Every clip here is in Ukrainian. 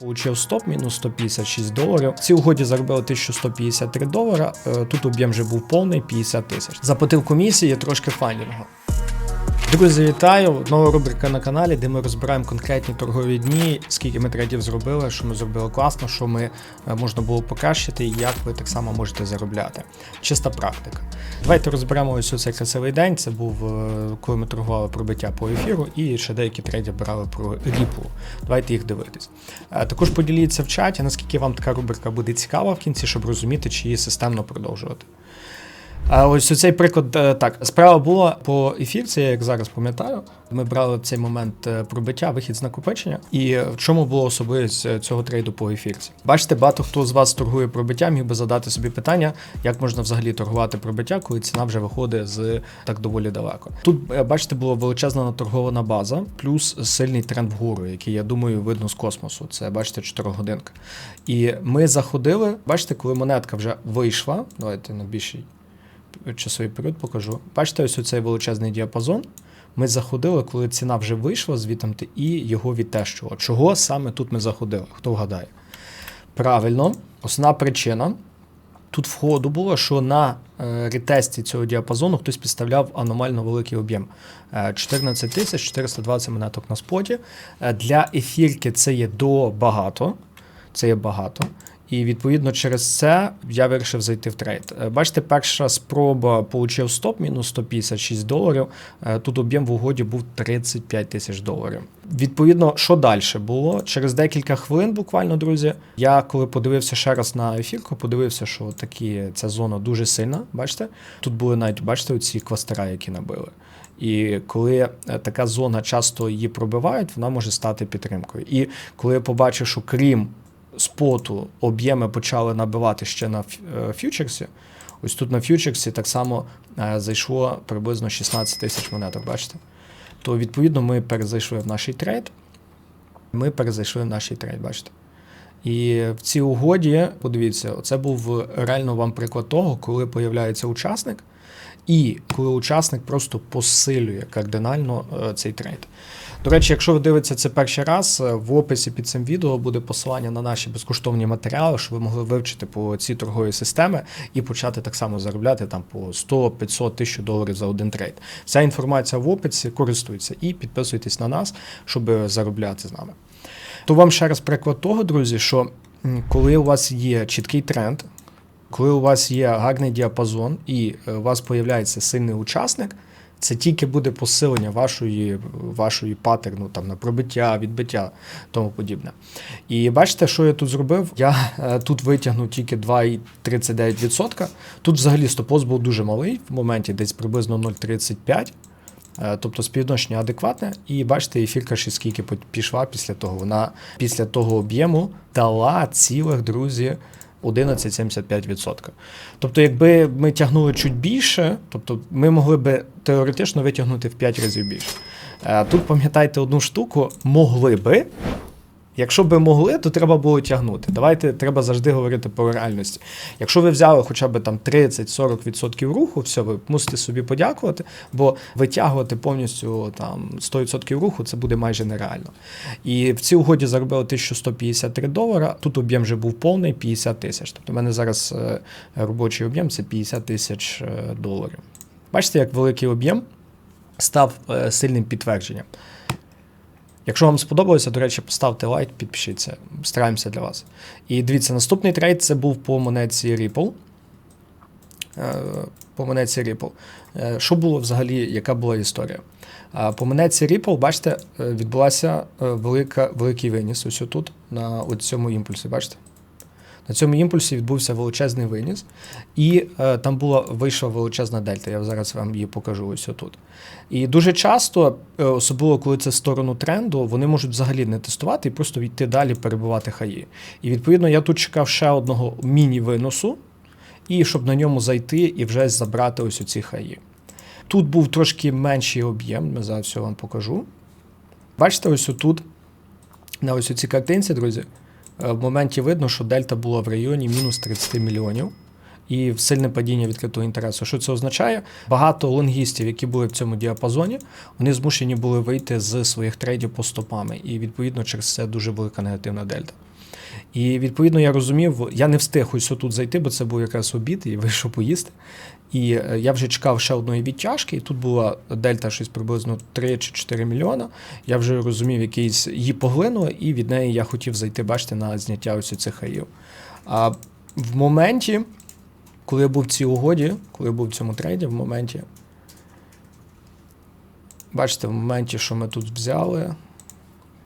Получив стоп мінус 156 доларів. В цій угоді заробили 1153 долара. Тут об'єм вже був повний 50 тисяч. Заплатив комісії трошки фандінгу. Друзі, вітаю! Нова рубрика на каналі, де ми розбираємо конкретні торгові дні, скільки ми трейдів зробили, що ми зробили класно, що ми е, можна було покращити, і як ви так само можете заробляти. Чиста практика. Давайте розберемо ось цей красивий день. Це був е, коли ми торгували пробиття по ефіру, і ще деякі трейди брали про ріпу. Давайте їх дивитись. Е, Також поділіться в чаті, наскільки вам така рубрика буде цікава в кінці, щоб розуміти, чи її системно продовжувати. А ось цей приклад е, так. Справа була по ефірці, я як зараз пам'ятаю. Ми брали цей момент е, пробиття, вихід з накопичення. І е, в чому було особливість цього трейду по ефірці? Бачите, багато хто з вас торгує пробиття, міг би задати собі питання, як можна взагалі торгувати пробиття, коли ціна вже виходить з так доволі далеко. Тут бачите, була величезна наторгована база, плюс сильний тренд вгору, який я думаю видно з космосу. Це бачите 4 годинка. І ми заходили. Бачите, коли монетка вже вийшла. Давайте на більшій часовий період покажу. Бачите, ось цей величезний діапазон. Ми заходили, коли ціна вже вийшла звідти, і його відтещувало. Чого саме тут ми заходили? Хто вгадає? Правильно, основна причина. Тут входу було, що на е, ретесті цього діапазону хтось підставляв аномально великий об'єм. Е, 14 тисяч 420 монеток на споті. Е, для ефірки це є до багато. Це є багато. І відповідно через це я вирішив зайти в трейд. Е, Бачите, перша спроба получив стоп мінус 156 доларів. Е, Тут об'єм в угоді був 35 тисяч доларів. Відповідно, що далі було? Через декілька хвилин, буквально, друзі, я коли подивився ще раз на ефірку, подивився, що такі ця зона дуже сильна. Бачите, тут були навіть бачите оці кластера, які набили. І коли е, така зона часто її пробивають, вона може стати підтримкою. І коли я побачив, що крім споту об'єми почали набивати ще на ф- е, фьючерсі. Ось тут на фьючерсі так само е, зайшло приблизно 16 тисяч монеток, бачите? То відповідно ми перезайшли в наш трейд. Ми перезайшли в наш трейд, бачите? І в цій угоді, подивіться, це був реально вам приклад того, коли появляється учасник, і коли учасник просто посилює кардинально е, цей трейд. До речі, якщо ви дивитеся це перший раз, е, в описі під цим відео буде посилання на наші безкоштовні матеріали, щоб ви могли вивчити по ці торгові системи і почати так само заробляти там по 100, 500 1000 доларів за один трейд. Вся інформація в описі, користуйтеся і підписуйтесь на нас, щоб заробляти з нами. То вам ще раз приклад того, друзі, що коли у вас є чіткий тренд, коли у вас є гарний діапазон і е, у вас появляється сильний учасник, це тільки буде посилення вашої, вашої паттерну там, на пробиття, відбиття, тому подібне. І бачите, що я тут зробив? Я е, тут витягнув тільки 2,39%. Тут взагалі стопоз був дуже малий, в моменті десь приблизно 0,35%. Е, Тобто співвідношення адекватне, і бачите, ефірка ще скільки пішла після того. Вона після того об'єму дала цілих, друзі, 11,75%. Тобто, якби ми тягнули чуть більше, тобто ми могли би теоретично витягнути в 5 разів більше. Е, Тут пам'ятайте одну штуку, могли би. Якщо би могли, то треба було тягнути. Давайте треба завжди говорити по реальності. Якщо ви взяли хоча б там 30-40% руху, все, ви мусите собі подякувати, бо витягувати повністю там 100% руху це буде майже нереально. І в цій угоді заробили 1153 долара. Тут об'єм вже був повний 50 тисяч. Тобто, в мене зараз е, робочий об'єм це 50 тисяч е, доларів. Бачите, як великий об'єм став е, сильним підтвердженням. Якщо вам сподобалося, до речі, поставте лайк, підпишіться. Стараємося для вас. І дивіться, наступний трейд це був по монеці Ripple. Е, По монеці Ripple. Е, Що було взагалі, яка була історія? По монеці Ripple, бачите, е, відбулася е, велика, великий виніс ось тут, на цьому імпульсі, бачите? На цьому імпульсі відбувся величезний виніс, і е, там була вийшла величезна дельта. Я зараз вам її покажу ось тут. І дуже часто, е, особливо коли це в сторону тренду, вони можуть взагалі не тестувати і просто йти далі, перебувати хаї. І відповідно я тут чекав ще одного міні-виносу, і щоб на ньому зайти і вже забрати ось оці хаї. Тут був трошки менший об'єм, зараз все вам покажу. Бачите, ось тут, на ось цій картинці, друзі, в моменті видно, що дельта була в районі мінус 30 мільйонів. І сильне падіння відкритого інтересу. Що це означає? Багато лонгістів, які були в цьому діапазоні, вони змушені були вийти з своїх трейдів по стопами, і відповідно через це дуже велика негативна дельта. І відповідно я розумів, я не встиг ось тут зайти, бо це був якраз обід і вийшов поїсти. І е, я вже чекав ще одної відтяжки, і тут була дельта щось приблизно 3 чи 4 мільйона. Я вже розумів, якийсь її поглинуло, і від неї я хотів зайти, бачите, на зняття ось цих хаїв. А в моменті, коли я був в цій угоді, коли я був в цьому трейді, в моменті. Бачите, в моменті, що ми тут взяли.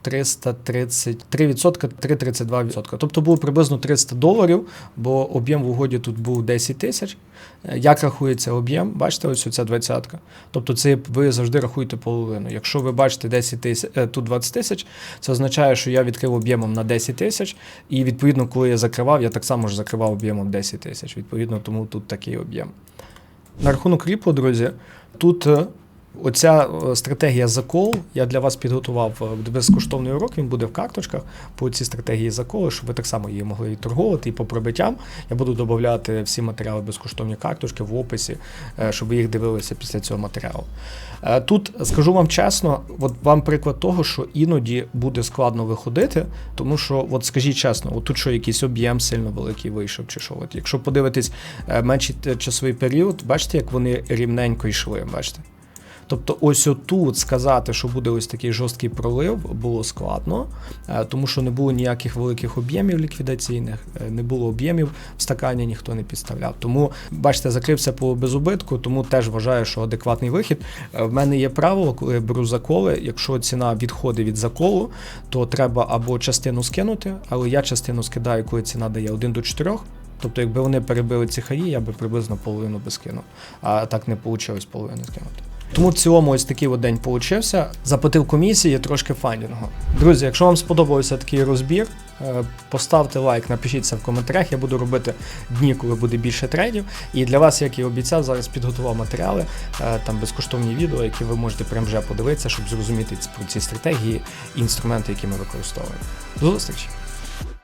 333%, 332%. Тобто було приблизно 300 доларів, бо об'єм в угоді тут був 10 тисяч. Е, Як рахується об'єм? Бачите, ось ця двадцятка. Тобто це ви завжди рахуєте половину. Якщо ви бачите 10 тисяч, е, тут 20 тисяч, це означає, що я відкрив об'ємом на 10 тисяч, і відповідно, коли я закривав, я так само ж закривав об'ємом 10 тисяч. Відповідно, тому тут такий об'єм. На рахунок ріпу, друзі, тут е, оця е, стратегія закол. Я для вас підготував е, безкоштовний урок. Він буде в карточках по цій стратегії заколу, щоб ви так само її могли торгувати. І по пробиттям я буду додавати всі матеріали безкоштовні карточки в описі, е, щоб ви їх дивилися після цього матеріалу. Тут скажу вам чесно, от вам приклад того, що іноді буде складно виходити, тому що, от скажіть чесно, от тут що якийсь об'єм сильно великий вийшов, чи що. От якщо подивитись менший часовий період, бачите, як вони рівненько йшли, бачите? Тобто, ось отут сказати, що буде ось такий жорсткий пролив, було складно, е, тому що не було ніяких великих об'ємів ліквідаційних, е, не було об'ємів в стакані, ніхто не підставляв. Тому, бачите, закрився по безубитку, тому теж вважаю, що адекватний вихід. Е, В мене є правило, коли я беру заколи, якщо ціна відходить від заколу, то треба або частину скинути, але я частину скидаю, коли ціна дає 1 до 4. Тобто, якби вони перебили ці хаї, я би приблизно половину би скинув. А так не вийшло половину скинути. Тому в цілому ось такий день получився. Заплатив комісії трошки фандінгу. Друзі, якщо вам сподобався такий розбір, е, поставте лайк, напишіться в коментарях. Я буду робити дні, коли буде більше трейдів. І для вас, як і обіцяв, зараз підготував матеріали, е, там безкоштовні відео, які ви можете прямо вже подивитися, щоб зрозуміти про ці стратегії і інструменти, які ми використовуємо. До зустрічі!